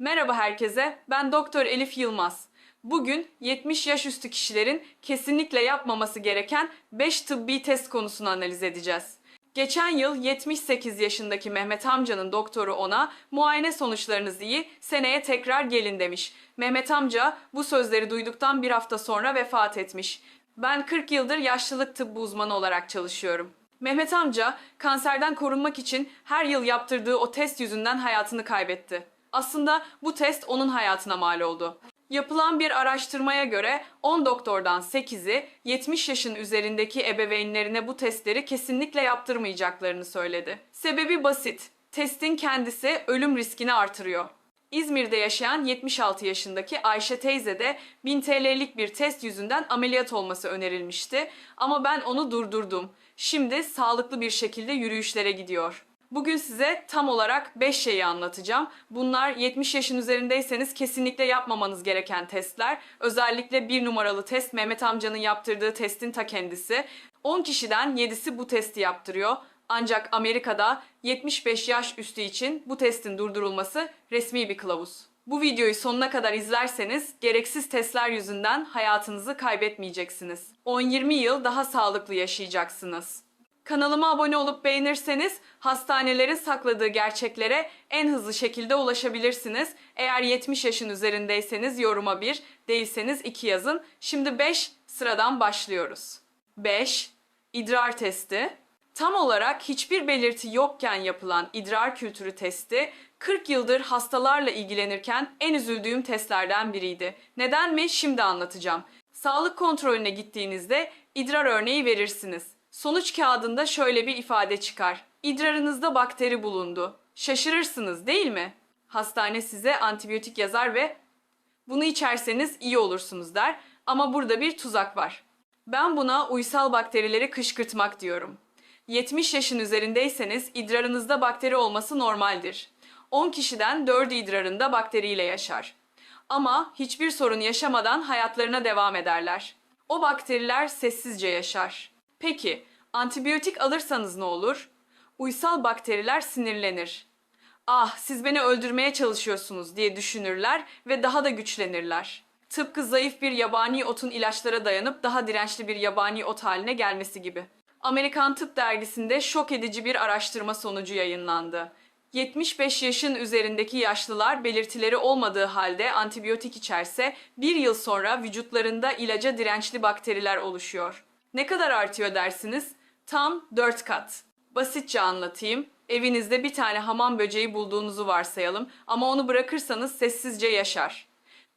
Merhaba herkese, ben Doktor Elif Yılmaz. Bugün 70 yaş üstü kişilerin kesinlikle yapmaması gereken 5 tıbbi test konusunu analiz edeceğiz. Geçen yıl 78 yaşındaki Mehmet amcanın doktoru ona muayene sonuçlarınız iyi, seneye tekrar gelin demiş. Mehmet amca bu sözleri duyduktan bir hafta sonra vefat etmiş. Ben 40 yıldır yaşlılık tıbbı uzmanı olarak çalışıyorum. Mehmet amca kanserden korunmak için her yıl yaptırdığı o test yüzünden hayatını kaybetti. Aslında bu test onun hayatına mal oldu. Yapılan bir araştırmaya göre 10 doktordan 8'i 70 yaşın üzerindeki ebeveynlerine bu testleri kesinlikle yaptırmayacaklarını söyledi. Sebebi basit. Testin kendisi ölüm riskini artırıyor. İzmir'de yaşayan 76 yaşındaki Ayşe teyze de 1000 TL'lik bir test yüzünden ameliyat olması önerilmişti ama ben onu durdurdum. Şimdi sağlıklı bir şekilde yürüyüşlere gidiyor. Bugün size tam olarak 5 şeyi anlatacağım. Bunlar 70 yaşın üzerindeyseniz kesinlikle yapmamanız gereken testler. Özellikle bir numaralı test Mehmet amcanın yaptırdığı testin ta kendisi. 10 kişiden 7'si bu testi yaptırıyor. Ancak Amerika'da 75 yaş üstü için bu testin durdurulması resmi bir kılavuz. Bu videoyu sonuna kadar izlerseniz gereksiz testler yüzünden hayatınızı kaybetmeyeceksiniz. 10-20 yıl daha sağlıklı yaşayacaksınız. Kanalıma abone olup beğenirseniz hastanelerin sakladığı gerçeklere en hızlı şekilde ulaşabilirsiniz. Eğer 70 yaşın üzerindeyseniz yoruma 1, değilseniz 2 yazın. Şimdi 5 sıradan başlıyoruz. 5. İdrar testi. Tam olarak hiçbir belirti yokken yapılan idrar kültürü testi 40 yıldır hastalarla ilgilenirken en üzüldüğüm testlerden biriydi. Neden mi? Şimdi anlatacağım. Sağlık kontrolüne gittiğinizde idrar örneği verirsiniz. Sonuç kağıdında şöyle bir ifade çıkar. İdrarınızda bakteri bulundu. Şaşırırsınız değil mi? Hastane size antibiyotik yazar ve bunu içerseniz iyi olursunuz der. Ama burada bir tuzak var. Ben buna uysal bakterileri kışkırtmak diyorum. 70 yaşın üzerindeyseniz idrarınızda bakteri olması normaldir. 10 kişiden 4'ü idrarında bakteriyle yaşar. Ama hiçbir sorun yaşamadan hayatlarına devam ederler. O bakteriler sessizce yaşar. Peki, antibiyotik alırsanız ne olur? Uysal bakteriler sinirlenir. Ah, siz beni öldürmeye çalışıyorsunuz diye düşünürler ve daha da güçlenirler. Tıpkı zayıf bir yabani otun ilaçlara dayanıp daha dirençli bir yabani ot haline gelmesi gibi. Amerikan Tıp Dergisi'nde şok edici bir araştırma sonucu yayınlandı. 75 yaşın üzerindeki yaşlılar belirtileri olmadığı halde antibiyotik içerse bir yıl sonra vücutlarında ilaca dirençli bakteriler oluşuyor. Ne kadar artıyor dersiniz? Tam 4 kat. Basitçe anlatayım. Evinizde bir tane hamam böceği bulduğunuzu varsayalım ama onu bırakırsanız sessizce yaşar.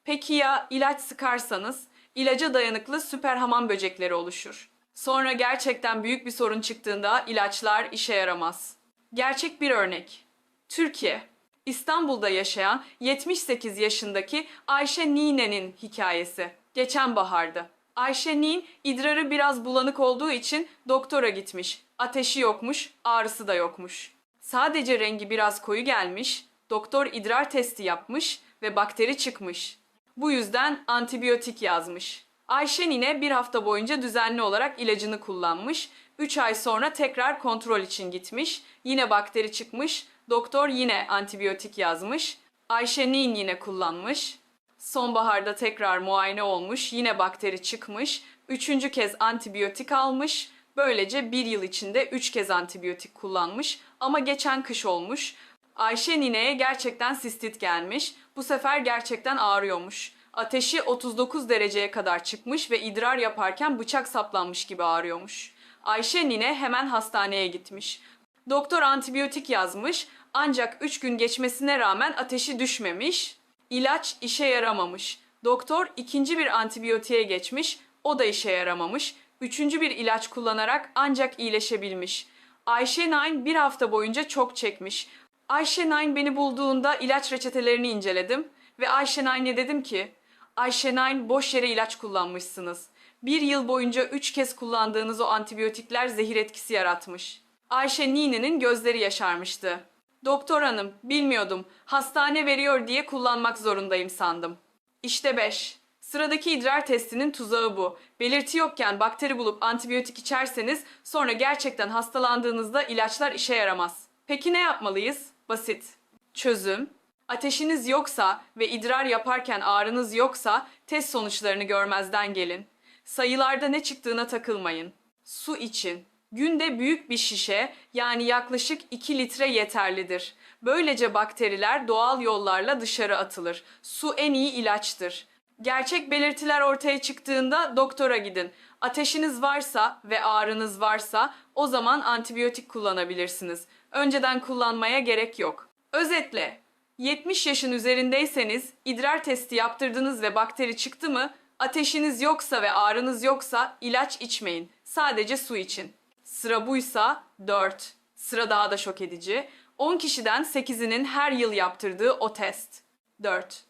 Peki ya ilaç sıkarsanız? İlaca dayanıklı süper hamam böcekleri oluşur. Sonra gerçekten büyük bir sorun çıktığında ilaçlar işe yaramaz. Gerçek bir örnek. Türkiye. İstanbul'da yaşayan 78 yaşındaki Ayşe Nine'nin hikayesi. Geçen bahardı. Ayşe Nin idrarı biraz bulanık olduğu için doktora gitmiş. Ateşi yokmuş, ağrısı da yokmuş. Sadece rengi biraz koyu gelmiş, doktor idrar testi yapmış ve bakteri çıkmış. Bu yüzden antibiyotik yazmış. Ayşe Nine bir hafta boyunca düzenli olarak ilacını kullanmış. 3 ay sonra tekrar kontrol için gitmiş. Yine bakteri çıkmış. Doktor yine antibiyotik yazmış. Ayşe Nin yine kullanmış. Sonbaharda tekrar muayene olmuş. Yine bakteri çıkmış. Üçüncü kez antibiyotik almış. Böylece bir yıl içinde üç kez antibiyotik kullanmış. Ama geçen kış olmuş. Ayşe Nine'ye gerçekten sistit gelmiş. Bu sefer gerçekten ağrıyormuş. Ateşi 39 dereceye kadar çıkmış ve idrar yaparken bıçak saplanmış gibi ağrıyormuş. Ayşe Nine hemen hastaneye gitmiş. Doktor antibiyotik yazmış ancak 3 gün geçmesine rağmen ateşi düşmemiş. İlaç işe yaramamış. Doktor ikinci bir antibiyotiğe geçmiş. O da işe yaramamış. Üçüncü bir ilaç kullanarak ancak iyileşebilmiş. Ayşe Nine bir hafta boyunca çok çekmiş. Ayşe Nine beni bulduğunda ilaç reçetelerini inceledim ve Ayşe Nine'e dedim ki Ayşe Nine boş yere ilaç kullanmışsınız. Bir yıl boyunca üç kez kullandığınız o antibiyotikler zehir etkisi yaratmış. Ayşe Nine'nin gözleri yaşarmıştı. Doktor hanım, bilmiyordum. Hastane veriyor diye kullanmak zorundayım sandım. İşte 5. Sıradaki idrar testinin tuzağı bu. Belirti yokken bakteri bulup antibiyotik içerseniz sonra gerçekten hastalandığınızda ilaçlar işe yaramaz. Peki ne yapmalıyız? Basit. Çözüm. Ateşiniz yoksa ve idrar yaparken ağrınız yoksa test sonuçlarını görmezden gelin. Sayılarda ne çıktığına takılmayın. Su için. Günde büyük bir şişe yani yaklaşık 2 litre yeterlidir. Böylece bakteriler doğal yollarla dışarı atılır. Su en iyi ilaçtır. Gerçek belirtiler ortaya çıktığında doktora gidin. Ateşiniz varsa ve ağrınız varsa o zaman antibiyotik kullanabilirsiniz. Önceden kullanmaya gerek yok. Özetle 70 yaşın üzerindeyseniz idrar testi yaptırdınız ve bakteri çıktı mı? Ateşiniz yoksa ve ağrınız yoksa ilaç içmeyin. Sadece su için. Sıra buysa 4. Sıra daha da şok edici. 10 kişiden 8'inin her yıl yaptırdığı o test. 4.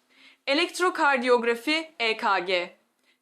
Elektrokardiyografi EKG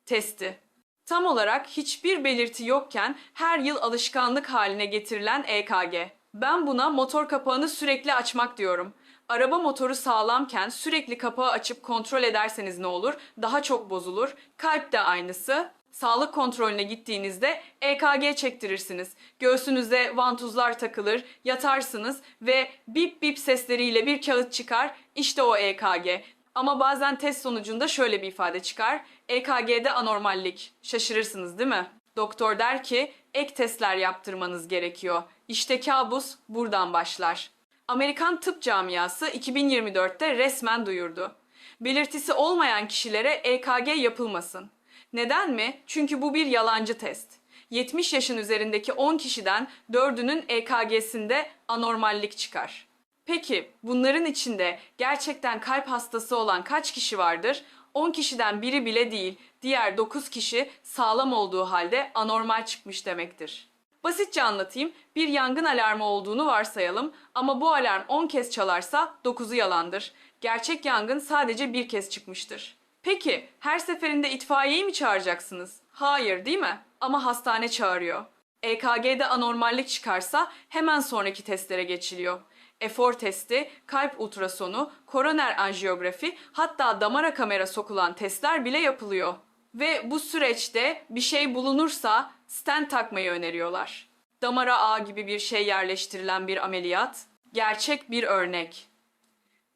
testi. Tam olarak hiçbir belirti yokken her yıl alışkanlık haline getirilen EKG. Ben buna motor kapağını sürekli açmak diyorum. Araba motoru sağlamken sürekli kapağı açıp kontrol ederseniz ne olur? Daha çok bozulur. Kalp de aynısı. Sağlık kontrolüne gittiğinizde EKG çektirirsiniz. Göğsünüze vantuzlar takılır, yatarsınız ve bip bip sesleriyle bir kağıt çıkar. İşte o EKG. Ama bazen test sonucunda şöyle bir ifade çıkar. EKG'de anormallik. Şaşırırsınız değil mi? Doktor der ki ek testler yaptırmanız gerekiyor. İşte kabus buradan başlar. Amerikan tıp camiası 2024'te resmen duyurdu. Belirtisi olmayan kişilere EKG yapılmasın. Neden mi? Çünkü bu bir yalancı test. 70 yaşın üzerindeki 10 kişiden 4'ünün EKG'sinde anormallik çıkar. Peki bunların içinde gerçekten kalp hastası olan kaç kişi vardır? 10 kişiden biri bile değil, diğer 9 kişi sağlam olduğu halde anormal çıkmış demektir. Basitçe anlatayım. Bir yangın alarmı olduğunu varsayalım ama bu alarm 10 kez çalarsa 9'u yalandır. Gerçek yangın sadece bir kez çıkmıştır. Peki her seferinde itfaiyeyi mi çağıracaksınız? Hayır değil mi? Ama hastane çağırıyor. EKG'de anormallik çıkarsa hemen sonraki testlere geçiliyor. efor testi, kalp ultrasonu, koroner anjiyografi hatta damara kamera sokulan testler bile yapılıyor. Ve bu süreçte bir şey bulunursa stent takmayı öneriyorlar. Damara ağ gibi bir şey yerleştirilen bir ameliyat, gerçek bir örnek.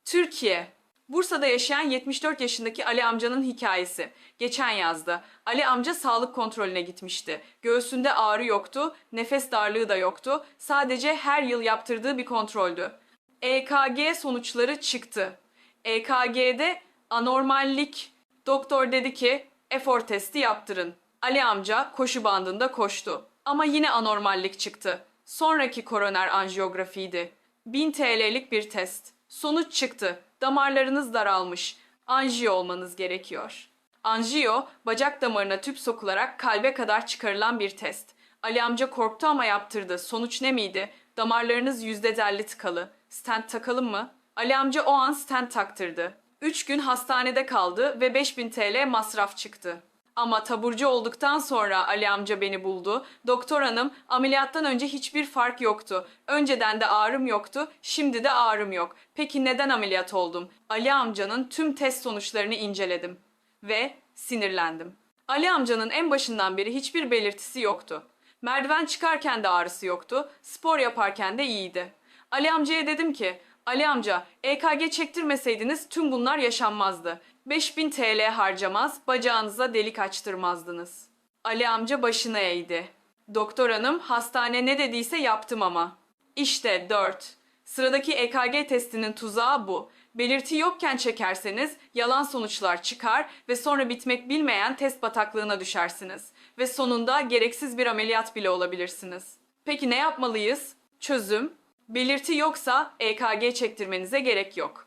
Türkiye. Bursa'da yaşayan 74 yaşındaki Ali amcanın hikayesi. Geçen yazdı. Ali amca sağlık kontrolüne gitmişti. Göğsünde ağrı yoktu, nefes darlığı da yoktu. Sadece her yıl yaptırdığı bir kontroldü. EKG sonuçları çıktı. EKG'de anormallik. Doktor dedi ki efor testi yaptırın. Ali amca koşu bandında koştu. Ama yine anormallik çıktı. Sonraki koroner anjiyografiydi. 1000 TL'lik bir test. Sonuç çıktı. Damarlarınız daralmış. Anjiyo olmanız gerekiyor. Anjiyo, bacak damarına tüp sokularak kalbe kadar çıkarılan bir test. Ali amca korktu ama yaptırdı. Sonuç ne miydi? Damarlarınız %50 tıkalı. Stent takalım mı? Ali amca o an stent taktırdı. 3 gün hastanede kaldı ve 5000 TL masraf çıktı. Ama taburcu olduktan sonra Ali amca beni buldu. Doktor hanım ameliyattan önce hiçbir fark yoktu. Önceden de ağrım yoktu, şimdi de ağrım yok. Peki neden ameliyat oldum? Ali amcanın tüm test sonuçlarını inceledim ve sinirlendim. Ali amcanın en başından beri hiçbir belirtisi yoktu. Merdiven çıkarken de ağrısı yoktu, spor yaparken de iyiydi. Ali amcaya dedim ki, Ali amca EKG çektirmeseydiniz tüm bunlar yaşanmazdı. 5000 TL harcamaz, bacağınıza delik açtırmazdınız. Ali amca başını eğdi. Doktor hanım hastane ne dediyse yaptım ama. İşte 4. Sıradaki EKG testinin tuzağı bu. Belirti yokken çekerseniz yalan sonuçlar çıkar ve sonra bitmek bilmeyen test bataklığına düşersiniz. Ve sonunda gereksiz bir ameliyat bile olabilirsiniz. Peki ne yapmalıyız? Çözüm. Belirti yoksa EKG çektirmenize gerek yok.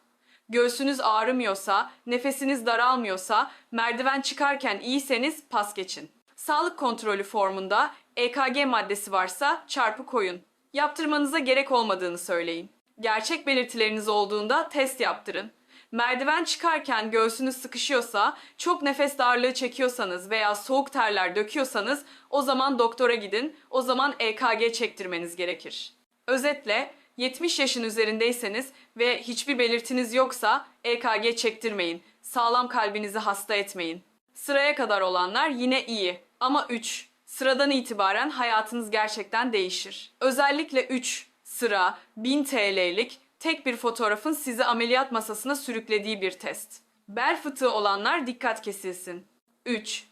Göğsünüz ağrımıyorsa, nefesiniz daralmıyorsa, merdiven çıkarken iyiyseniz pas geçin. Sağlık kontrolü formunda EKG maddesi varsa çarpı koyun. Yaptırmanıza gerek olmadığını söyleyin. Gerçek belirtileriniz olduğunda test yaptırın. Merdiven çıkarken göğsünüz sıkışıyorsa, çok nefes darlığı çekiyorsanız veya soğuk terler döküyorsanız o zaman doktora gidin. O zaman EKG çektirmeniz gerekir. Özetle 70 yaşın üzerindeyseniz ve hiçbir belirtiniz yoksa EKG çektirmeyin. Sağlam kalbinizi hasta etmeyin. Sıraya kadar olanlar yine iyi ama 3. Sıradan itibaren hayatınız gerçekten değişir. Özellikle 3 sıra 1000 TL'lik Tek bir fotoğrafın sizi ameliyat masasına sürüklediği bir test. Bel fıtığı olanlar dikkat kesilsin. 3.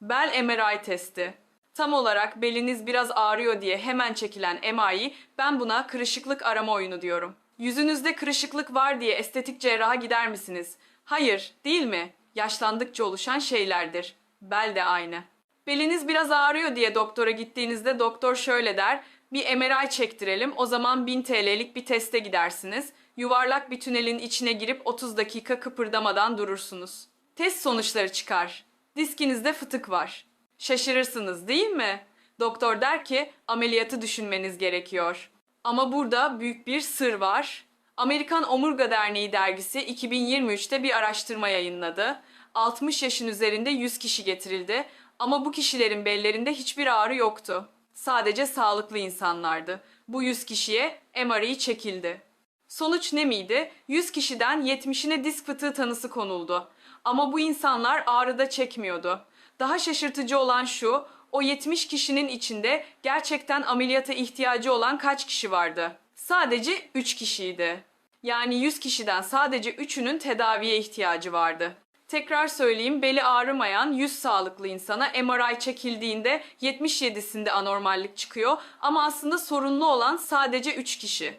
Bel MRI testi. Tam olarak beliniz biraz ağrıyor diye hemen çekilen MRI, ben buna kırışıklık arama oyunu diyorum. Yüzünüzde kırışıklık var diye estetik cerraha gider misiniz? Hayır, değil mi? Yaşlandıkça oluşan şeylerdir. Bel de aynı. Beliniz biraz ağrıyor diye doktora gittiğinizde doktor şöyle der. Bir MRI çektirelim o zaman 1000 TL'lik bir teste gidersiniz. Yuvarlak bir tünelin içine girip 30 dakika kıpırdamadan durursunuz. Test sonuçları çıkar. Diskinizde fıtık var. Şaşırırsınız değil mi? Doktor der ki ameliyatı düşünmeniz gerekiyor. Ama burada büyük bir sır var. Amerikan Omurga Derneği dergisi 2023'te bir araştırma yayınladı. 60 yaşın üzerinde 100 kişi getirildi ama bu kişilerin bellerinde hiçbir ağrı yoktu. Sadece sağlıklı insanlardı. Bu 100 kişiye MRI çekildi. Sonuç ne miydi? 100 kişiden 70'ine disk fıtığı tanısı konuldu. Ama bu insanlar ağrıda çekmiyordu. Daha şaşırtıcı olan şu, o 70 kişinin içinde gerçekten ameliyata ihtiyacı olan kaç kişi vardı? Sadece 3 kişiydi. Yani 100 kişiden sadece 3'ünün tedaviye ihtiyacı vardı. Tekrar söyleyeyim beli ağrımayan 100 sağlıklı insana MRI çekildiğinde 77'sinde anormallik çıkıyor ama aslında sorunlu olan sadece 3 kişi.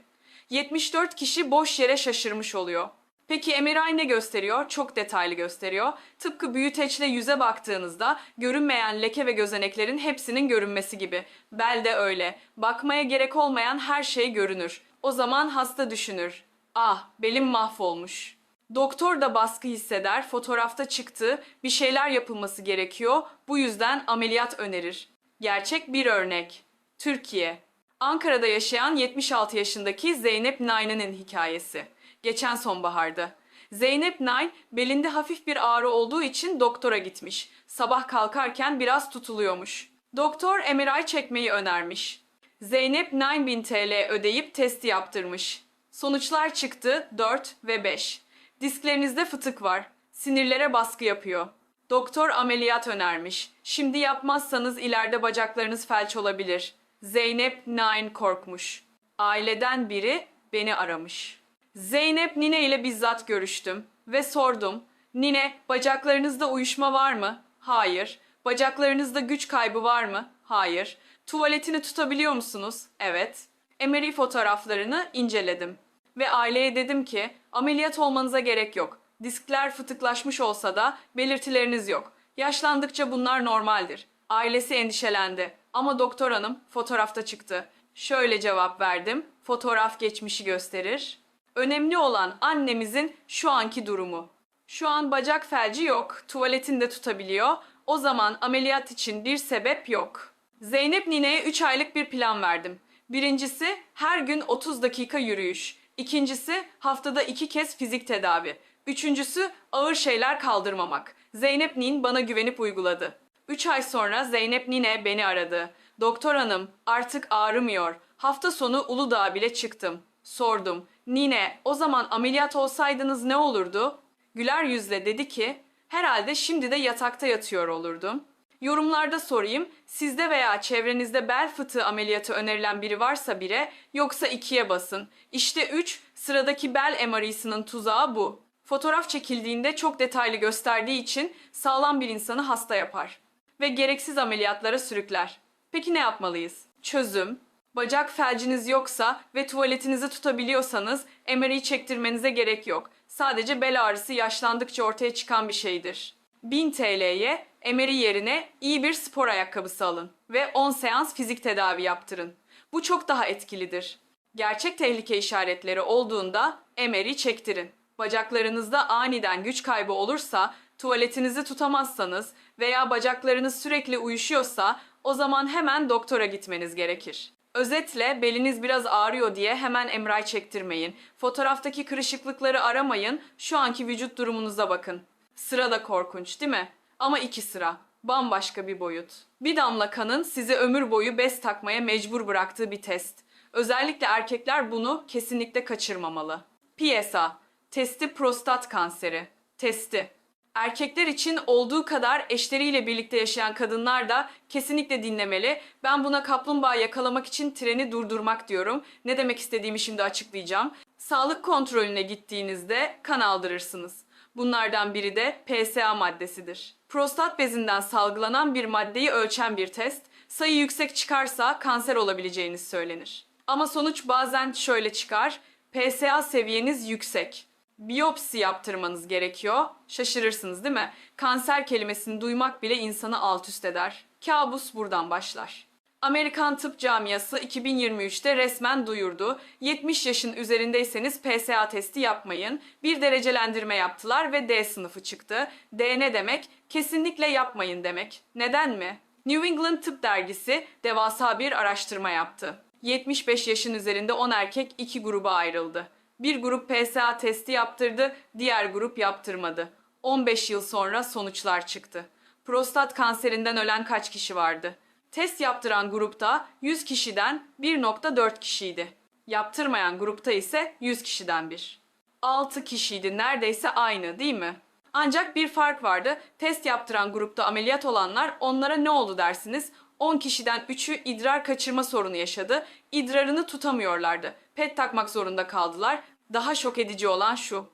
74 kişi boş yere şaşırmış oluyor. Peki MRI ne gösteriyor? Çok detaylı gösteriyor. Tıpkı büyüteçle yüze baktığınızda görünmeyen leke ve gözeneklerin hepsinin görünmesi gibi. Bel de öyle. Bakmaya gerek olmayan her şey görünür. O zaman hasta düşünür. Ah, belim mahvolmuş. Doktor da baskı hisseder, fotoğrafta çıktı, bir şeyler yapılması gerekiyor, bu yüzden ameliyat önerir. Gerçek bir örnek. Türkiye. Ankara'da yaşayan 76 yaşındaki Zeynep Nayn'ın hikayesi. Geçen sonbaharda. Zeynep Nayn belinde hafif bir ağrı olduğu için doktora gitmiş. Sabah kalkarken biraz tutuluyormuş. Doktor MRI çekmeyi önermiş. Zeynep 9000 TL ödeyip testi yaptırmış. Sonuçlar çıktı 4 ve 5. Disklerinizde fıtık var. Sinirlere baskı yapıyor. Doktor ameliyat önermiş. Şimdi yapmazsanız ileride bacaklarınız felç olabilir. Zeynep Nine korkmuş. Aileden biri beni aramış. Zeynep Nine ile bizzat görüştüm ve sordum. Nine, bacaklarınızda uyuşma var mı? Hayır. Bacaklarınızda güç kaybı var mı? Hayır. Tuvaletini tutabiliyor musunuz? Evet. MRI fotoğraflarını inceledim. Ve aileye dedim ki ameliyat olmanıza gerek yok. Diskler fıtıklaşmış olsa da belirtileriniz yok. Yaşlandıkça bunlar normaldir. Ailesi endişelendi. Ama doktor hanım fotoğrafta çıktı. Şöyle cevap verdim. Fotoğraf geçmişi gösterir. Önemli olan annemizin şu anki durumu. Şu an bacak felci yok. Tuvaletinde tutabiliyor. O zaman ameliyat için bir sebep yok. Zeynep Nine'ye 3 aylık bir plan verdim. Birincisi her gün 30 dakika yürüyüş. İkincisi haftada iki kez fizik tedavi. Üçüncüsü ağır şeyler kaldırmamak. Zeynep Nin bana güvenip uyguladı. Üç ay sonra Zeynep Nine beni aradı. Doktor hanım artık ağrımıyor. Hafta sonu Uludağ'a bile çıktım. Sordum. Nine o zaman ameliyat olsaydınız ne olurdu? Güler yüzle dedi ki herhalde şimdi de yatakta yatıyor olurdum. Yorumlarda sorayım. Sizde veya çevrenizde bel fıtığı ameliyatı önerilen biri varsa bire, yoksa ikiye basın. İşte 3, sıradaki bel MRI'sinin tuzağı bu. Fotoğraf çekildiğinde çok detaylı gösterdiği için sağlam bir insanı hasta yapar. Ve gereksiz ameliyatlara sürükler. Peki ne yapmalıyız? Çözüm, Bacak felciniz yoksa ve tuvaletinizi tutabiliyorsanız MRI çektirmenize gerek yok. Sadece bel ağrısı yaşlandıkça ortaya çıkan bir şeydir. 1000 TL'ye MRI yerine iyi bir spor ayakkabısı alın ve 10 seans fizik tedavi yaptırın. Bu çok daha etkilidir. Gerçek tehlike işaretleri olduğunda MRI çektirin. Bacaklarınızda aniden güç kaybı olursa, tuvaletinizi tutamazsanız veya bacaklarınız sürekli uyuşuyorsa o zaman hemen doktora gitmeniz gerekir. Özetle beliniz biraz ağrıyor diye hemen MRI çektirmeyin. Fotoğraftaki kırışıklıkları aramayın. Şu anki vücut durumunuza bakın. Sıra da korkunç değil mi? Ama iki sıra. Bambaşka bir boyut. Bir damla kanın sizi ömür boyu bez takmaya mecbur bıraktığı bir test. Özellikle erkekler bunu kesinlikle kaçırmamalı. PSA, testi prostat kanseri. Testi. Erkekler için olduğu kadar eşleriyle birlikte yaşayan kadınlar da kesinlikle dinlemeli. Ben buna kaplumbağa yakalamak için treni durdurmak diyorum. Ne demek istediğimi şimdi açıklayacağım. Sağlık kontrolüne gittiğinizde kan aldırırsınız. Bunlardan biri de PSA maddesidir. Prostat bezinden salgılanan bir maddeyi ölçen bir test, sayı yüksek çıkarsa kanser olabileceğiniz söylenir. Ama sonuç bazen şöyle çıkar, PSA seviyeniz yüksek. Biyopsi yaptırmanız gerekiyor. Şaşırırsınız değil mi? Kanser kelimesini duymak bile insanı alt üst eder. Kabus buradan başlar. Amerikan Tıp Camiası 2023'te resmen duyurdu. 70 yaşın üzerindeyseniz PSA testi yapmayın. Bir derecelendirme yaptılar ve D sınıfı çıktı. D ne demek? Kesinlikle yapmayın demek. Neden mi? New England Tıp Dergisi devasa bir araştırma yaptı. 75 yaşın üzerinde 10 erkek iki gruba ayrıldı. Bir grup PSA testi yaptırdı, diğer grup yaptırmadı. 15 yıl sonra sonuçlar çıktı. Prostat kanserinden ölen kaç kişi vardı? Test yaptıran grupta 100 kişiden 1.4 kişiydi. Yaptırmayan grupta ise 100 kişiden 1. 6 kişiydi neredeyse aynı değil mi? Ancak bir fark vardı. Test yaptıran grupta ameliyat olanlar onlara ne oldu dersiniz? 10 kişiden 3'ü idrar kaçırma sorunu yaşadı. İdrarını tutamıyorlardı. Pet takmak zorunda kaldılar. Daha şok edici olan şu.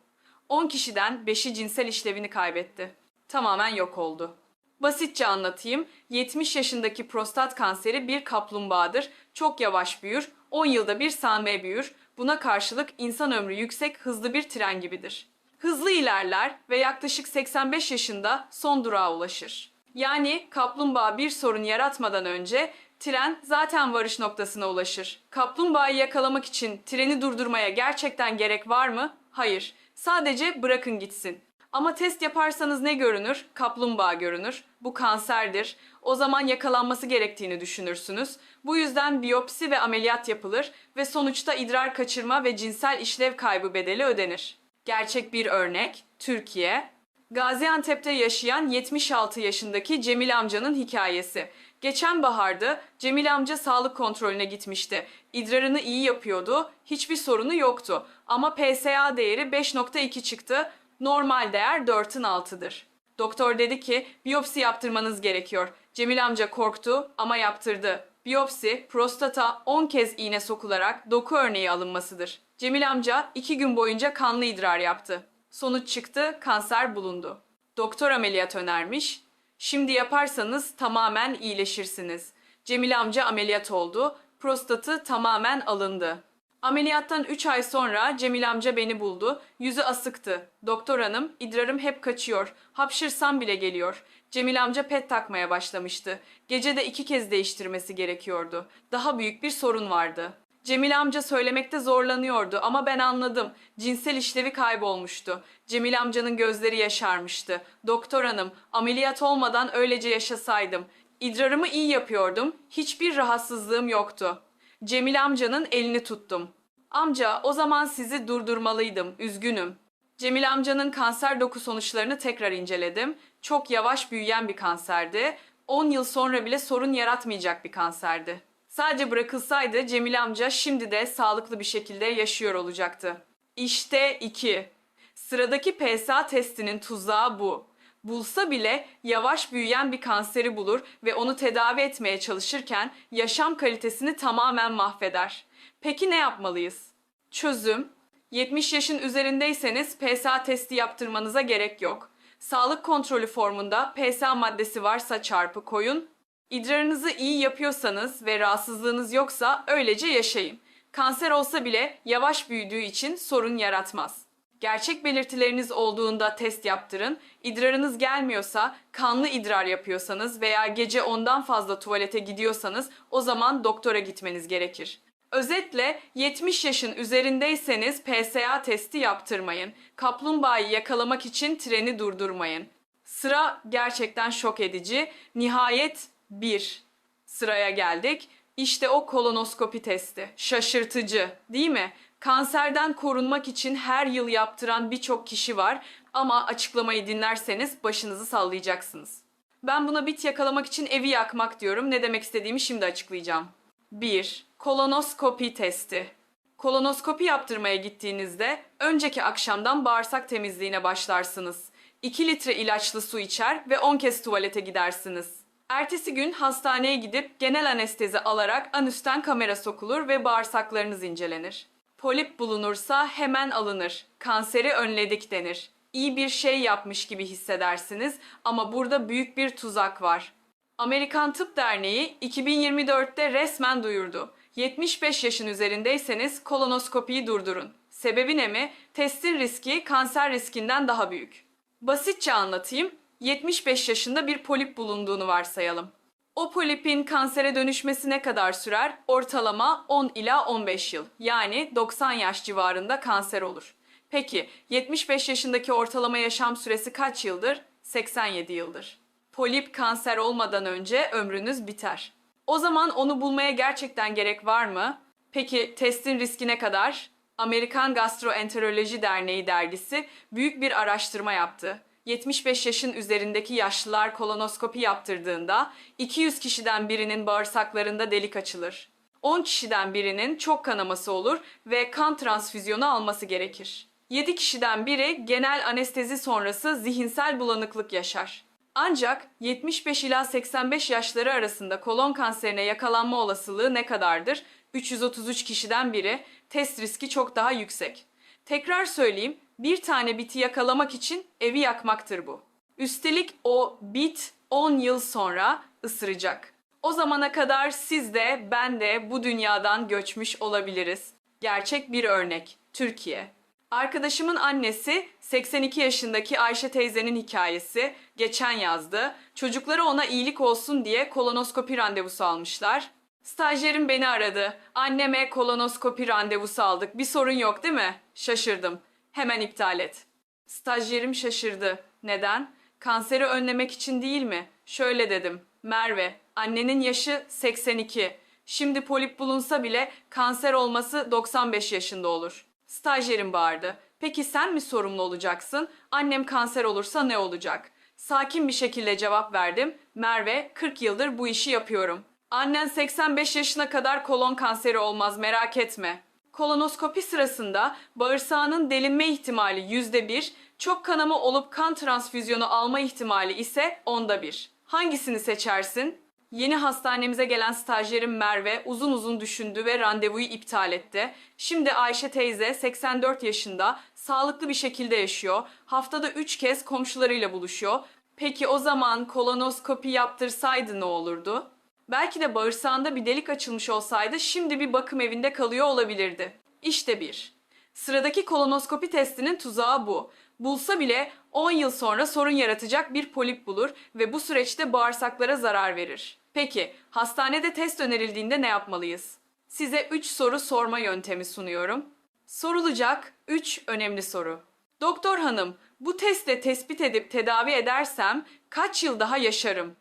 10 kişiden 5'i cinsel işlevini kaybetti. Tamamen yok oldu. Basitçe anlatayım. 70 yaşındaki prostat kanseri bir kaplumbağadır. Çok yavaş büyür. 10 yılda bir sanmaya büyür. Buna karşılık insan ömrü yüksek, hızlı bir tren gibidir. Hızlı ilerler ve yaklaşık 85 yaşında son durağa ulaşır. Yani kaplumbağa bir sorun yaratmadan önce tren zaten varış noktasına ulaşır. Kaplumbağayı yakalamak için treni durdurmaya gerçekten gerek var mı? Hayır. Sadece bırakın gitsin. Ama test yaparsanız ne görünür? Kaplumbağa görünür. Bu kanserdir. O zaman yakalanması gerektiğini düşünürsünüz. Bu yüzden biyopsi ve ameliyat yapılır ve sonuçta idrar kaçırma ve cinsel işlev kaybı bedeli ödenir. Gerçek bir örnek Türkiye. Gaziantep'te yaşayan 76 yaşındaki Cemil amcanın hikayesi. Geçen baharda Cemil amca sağlık kontrolüne gitmişti. İdrarını iyi yapıyordu, hiçbir sorunu yoktu. Ama PSA değeri 5.2 çıktı, normal değer 4'ün altıdır. Doktor dedi ki biyopsi yaptırmanız gerekiyor. Cemil amca korktu ama yaptırdı. Biyopsi prostata 10 kez iğne sokularak doku örneği alınmasıdır. Cemil amca 2 gün boyunca kanlı idrar yaptı. Sonuç çıktı, kanser bulundu. Doktor ameliyat önermiş. Şimdi yaparsanız tamamen iyileşirsiniz. Cemil amca ameliyat oldu. Prostatı tamamen alındı. Ameliyattan 3 ay sonra Cemil amca beni buldu. Yüzü asıktı. Doktor hanım, idrarım hep kaçıyor. Hapşırsam bile geliyor. Cemil amca pet takmaya başlamıştı. Gece de iki kez değiştirmesi gerekiyordu. Daha büyük bir sorun vardı. Cemil amca söylemekte zorlanıyordu ama ben anladım. Cinsel işlevi kaybolmuştu. Cemil amcanın gözleri yaşarmıştı. Doktor hanım, ameliyat olmadan öylece yaşasaydım. İdrarımı iyi yapıyordum. Hiçbir rahatsızlığım yoktu. Cemil amcanın elini tuttum. Amca, o zaman sizi durdurmalıydım. Üzgünüm. Cemil amcanın kanser doku sonuçlarını tekrar inceledim. Çok yavaş büyüyen bir kanserdi. 10 yıl sonra bile sorun yaratmayacak bir kanserdi. Sadece bırakılsaydı Cemil amca şimdi de sağlıklı bir şekilde yaşıyor olacaktı. İşte 2. Sıradaki PSA testinin tuzağı bu. Bulsa bile yavaş büyüyen bir kanseri bulur ve onu tedavi etmeye çalışırken yaşam kalitesini tamamen mahveder. Peki ne yapmalıyız? Çözüm 70 yaşın üzerindeyseniz PSA testi yaptırmanıza gerek yok. Sağlık kontrolü formunda PSA maddesi varsa çarpı koyun. İdrarınızı iyi yapıyorsanız ve rahatsızlığınız yoksa öylece yaşayın. Kanser olsa bile yavaş büyüdüğü için sorun yaratmaz. Gerçek belirtileriniz olduğunda test yaptırın. İdrarınız gelmiyorsa, kanlı idrar yapıyorsanız veya gece ondan fazla tuvalete gidiyorsanız o zaman doktora gitmeniz gerekir. Özetle 70 yaşın üzerindeyseniz PSA testi yaptırmayın. Kaplumbağayı yakalamak için treni durdurmayın. Sıra gerçekten şok edici. Nihayet 1 sıraya geldik. İşte o kolonoskopi testi. Şaşırtıcı, değil mi? Kanserden korunmak için her yıl yaptıran birçok kişi var ama açıklamayı dinlerseniz başınızı sallayacaksınız. Ben buna bit yakalamak için evi yakmak diyorum. Ne demek istediğimi şimdi açıklayacağım. 1. Kolonoskopi testi. Kolonoskopi yaptırmaya gittiğinizde önceki akşamdan bağırsak temizliğine başlarsınız. 2 litre ilaçlı su içer ve 10 kez tuvalete gidersiniz. Ertesi gün hastaneye gidip genel anestezi alarak anüsten kamera sokulur ve bağırsaklarınız incelenir. Polip bulunursa hemen alınır. Kanseri önledik denir. İyi bir şey yapmış gibi hissedersiniz ama burada büyük bir tuzak var. Amerikan Tıp Derneği 2024'te resmen duyurdu. 75 yaşın üzerindeyseniz kolonoskopiyi durdurun. Sebebi ne mi? Testin riski kanser riskinden daha büyük. Basitçe anlatayım. 75 yaşında bir polip bulunduğunu varsayalım. O polipin kansere dönüşmesi ne kadar sürer? Ortalama 10 ila 15 yıl. Yani 90 yaş civarında kanser olur. Peki 75 yaşındaki ortalama yaşam süresi kaç yıldır? 87 yıldır. Polip kanser olmadan önce ömrünüz biter. O zaman onu bulmaya gerçekten gerek var mı? Peki testin riski ne kadar? Amerikan Gastroenteroloji Derneği dergisi büyük bir araştırma yaptı. 75 yaşın üzerindeki yaşlılar kolonoskopi yaptırdığında 200 kişiden birinin bağırsaklarında delik açılır. 10 kişiden birinin çok kanaması olur ve kan transfüzyonu alması gerekir. 7 kişiden biri genel anestezi sonrası zihinsel bulanıklık yaşar. Ancak 75 ila 85 yaşları arasında kolon kanserine yakalanma olasılığı ne kadardır? 333 kişiden biri. Test riski çok daha yüksek. Tekrar söyleyeyim, bir tane biti yakalamak için evi yakmaktır bu. Üstelik o bit 10 yıl sonra ısıracak. O zamana kadar siz de ben de bu dünyadan göçmüş olabiliriz. Gerçek bir örnek. Türkiye. Arkadaşımın annesi 82 yaşındaki Ayşe teyzenin hikayesi geçen yazdı. Çocukları ona iyilik olsun diye kolonoskopi randevusu almışlar. Stajyerim beni aradı. Anneme kolonoskopi randevusu aldık. Bir sorun yok değil mi? Şaşırdım. Hemen iptal et. Stajyerim şaşırdı. Neden? Kanseri önlemek için değil mi? Şöyle dedim. Merve, annenin yaşı 82. Şimdi polip bulunsa bile kanser olması 95 yaşında olur. Stajyerim bağırdı. Peki sen mi sorumlu olacaksın? Annem kanser olursa ne olacak? Sakin bir şekilde cevap verdim. Merve, 40 yıldır bu işi yapıyorum. Annen 85 yaşına kadar kolon kanseri olmaz merak etme. Kolonoskopi sırasında bağırsağının delinme ihtimali %1, çok kanama olup kan transfüzyonu alma ihtimali ise onda bir. Hangisini seçersin? Yeni hastanemize gelen stajyerim Merve uzun uzun düşündü ve randevuyu iptal etti. Şimdi Ayşe teyze 84 yaşında, sağlıklı bir şekilde yaşıyor. Haftada 3 kez komşularıyla buluşuyor. Peki o zaman kolonoskopi yaptırsaydı ne olurdu? Belki de bağırsağında bir delik açılmış olsaydı şimdi bir bakım evinde kalıyor olabilirdi. İşte bir. Sıradaki kolonoskopi testinin tuzağı bu. Bulsa bile 10 yıl sonra sorun yaratacak bir polip bulur ve bu süreçte bağırsaklara zarar verir. Peki, hastanede test önerildiğinde ne yapmalıyız? Size 3 soru sorma yöntemi sunuyorum. Sorulacak 3 önemli soru. Doktor hanım, bu testle tespit edip tedavi edersem kaç yıl daha yaşarım?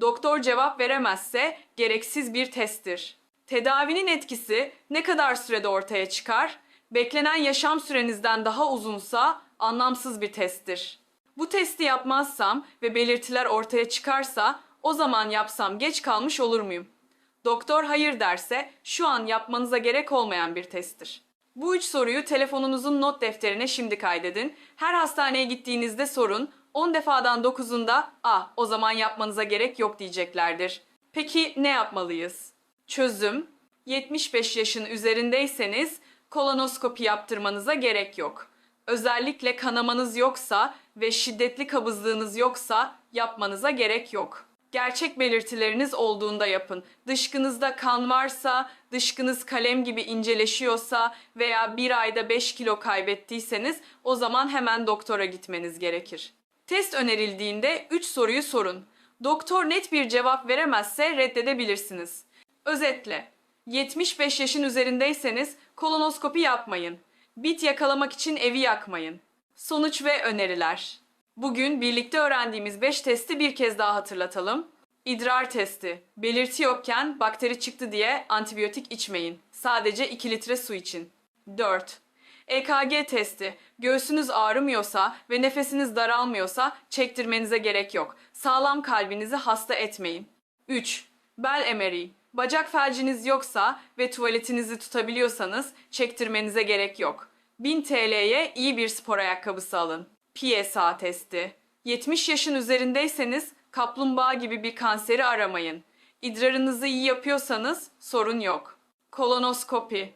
Doktor cevap veremezse gereksiz bir testtir. Tedavinin etkisi ne kadar sürede ortaya çıkar? Beklenen yaşam sürenizden daha uzunsa anlamsız bir testtir. Bu testi yapmazsam ve belirtiler ortaya çıkarsa o zaman yapsam geç kalmış olur muyum? Doktor hayır derse şu an yapmanıza gerek olmayan bir testtir. Bu üç soruyu telefonunuzun not defterine şimdi kaydedin. Her hastaneye gittiğinizde sorun, 10 defadan 9'unda ah o zaman yapmanıza gerek yok diyeceklerdir. Peki ne yapmalıyız? Çözüm 75 yaşın üzerindeyseniz kolonoskopi yaptırmanıza gerek yok. Özellikle kanamanız yoksa ve şiddetli kabızlığınız yoksa yapmanıza gerek yok. Gerçek belirtileriniz olduğunda yapın. Dışkınızda kan varsa, dışkınız kalem gibi inceleşiyorsa veya bir ayda 5 kilo kaybettiyseniz o zaman hemen doktora gitmeniz gerekir. Test önerildiğinde 3 soruyu sorun. Doktor net bir cevap veremezse reddedebilirsiniz. Özetle, 75 yaşın üzerindeyseniz kolonoskopi yapmayın. Bit yakalamak için evi yakmayın. Sonuç ve öneriler. Bugün birlikte öğrendiğimiz 5 testi bir kez daha hatırlatalım. İdrar testi. Belirti yokken bakteri çıktı diye antibiyotik içmeyin. Sadece 2 litre su için. 4. EKG testi. Göğsünüz ağrımıyorsa ve nefesiniz daralmıyorsa çektirmenize gerek yok. Sağlam kalbinizi hasta etmeyin. 3. Bel MRI. Bacak felciniz yoksa ve tuvaletinizi tutabiliyorsanız çektirmenize gerek yok. 1000 TL'ye iyi bir spor ayakkabısı alın. PSA testi. 70 yaşın üzerindeyseniz kaplumbağa gibi bir kanseri aramayın. İdrarınızı iyi yapıyorsanız sorun yok. Kolonoskopi.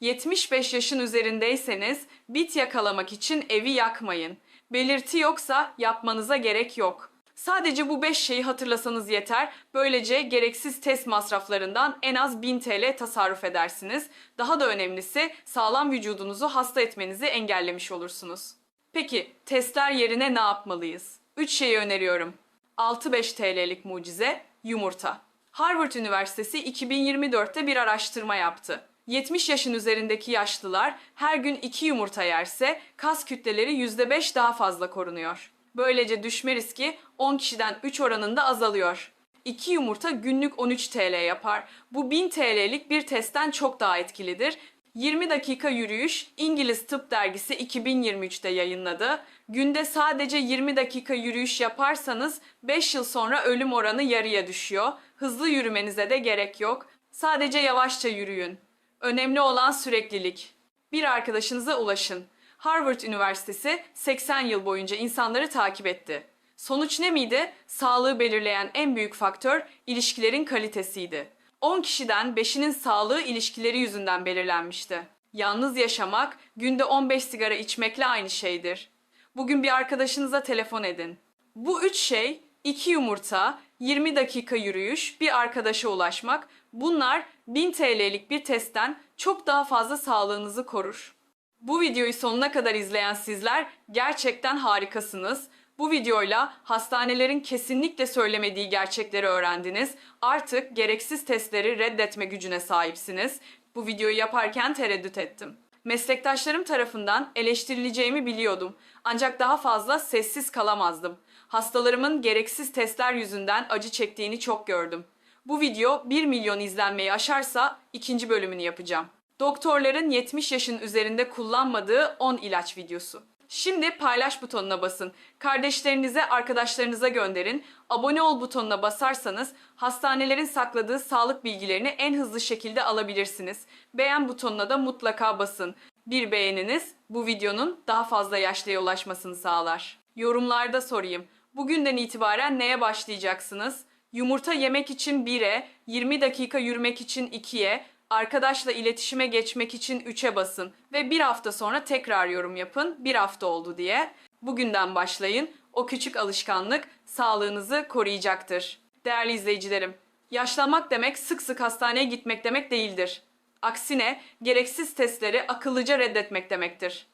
75 yaşın üzerindeyseniz bit yakalamak için evi yakmayın. Belirti yoksa yapmanıza gerek yok. Sadece bu 5 şeyi hatırlasanız yeter. Böylece gereksiz test masraflarından en az 1000 TL tasarruf edersiniz. Daha da önemlisi sağlam vücudunuzu hasta etmenizi engellemiş olursunuz. Peki testler yerine ne yapmalıyız? 3 şeyi öneriyorum. 6-5 TL'lik mucize yumurta. Harvard Üniversitesi 2024'te bir araştırma yaptı. 70 yaşın üzerindeki yaşlılar her gün 2 yumurta yerse kas kütleleri %5 daha fazla korunuyor. Böylece düşme riski 10 kişiden 3 oranında azalıyor. 2 yumurta günlük 13 TL yapar. Bu 1000 TL'lik bir testten çok daha etkilidir. 20 dakika yürüyüş İngiliz Tıp Dergisi 2023'te yayınladı. Günde sadece 20 dakika yürüyüş yaparsanız 5 yıl sonra ölüm oranı yarıya düşüyor. Hızlı yürümenize de gerek yok. Sadece yavaşça yürüyün. Önemli olan süreklilik. Bir arkadaşınıza ulaşın. Harvard Üniversitesi 80 yıl boyunca insanları takip etti. Sonuç ne miydi? Sağlığı belirleyen en büyük faktör ilişkilerin kalitesiydi. 10 kişiden 5'inin sağlığı ilişkileri yüzünden belirlenmişti. Yalnız yaşamak, günde 15 sigara içmekle aynı şeydir. Bugün bir arkadaşınıza telefon edin. Bu üç şey 2 yumurta, 20 dakika yürüyüş, bir arkadaşa ulaşmak bunlar 1000 TL'lik bir testten çok daha fazla sağlığınızı korur. Bu videoyu sonuna kadar izleyen sizler gerçekten harikasınız. Bu videoyla hastanelerin kesinlikle söylemediği gerçekleri öğrendiniz. Artık gereksiz testleri reddetme gücüne sahipsiniz. Bu videoyu yaparken tereddüt ettim. Meslektaşlarım tarafından eleştirileceğimi biliyordum. Ancak daha fazla sessiz kalamazdım. Hastalarımın gereksiz testler yüzünden acı çektiğini çok gördüm. Bu video 1 milyon izlenmeyi aşarsa ikinci bölümünü yapacağım. Doktorların 70 yaşın üzerinde kullanmadığı 10 ilaç videosu. Şimdi paylaş butonuna basın. Kardeşlerinize, arkadaşlarınıza gönderin. Abone ol butonuna basarsanız hastanelerin sakladığı sağlık bilgilerini en hızlı şekilde alabilirsiniz. Beğen butonuna da mutlaka basın. Bir beğeniniz bu videonun daha fazla yaşlıya ulaşmasını sağlar. Yorumlarda sorayım. Bugünden itibaren neye başlayacaksınız? Yumurta yemek için 1'e, 20 dakika yürümek için 2'ye, arkadaşla iletişime geçmek için 3'e basın ve bir hafta sonra tekrar yorum yapın. Bir hafta oldu diye. Bugünden başlayın. O küçük alışkanlık sağlığınızı koruyacaktır. Değerli izleyicilerim, yaşlanmak demek sık sık hastaneye gitmek demek değildir. Aksine gereksiz testleri akıllıca reddetmek demektir.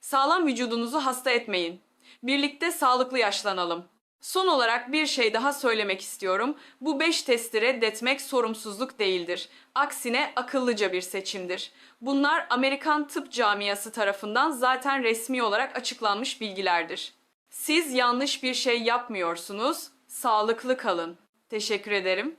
Sağlam vücudunuzu hasta etmeyin. Birlikte sağlıklı yaşlanalım. Son olarak bir şey daha söylemek istiyorum. Bu 5 testi reddetmek sorumsuzluk değildir. Aksine akıllıca bir seçimdir. Bunlar Amerikan tıp camiası tarafından zaten resmi olarak açıklanmış bilgilerdir. Siz yanlış bir şey yapmıyorsunuz. Sağlıklı kalın. Teşekkür ederim.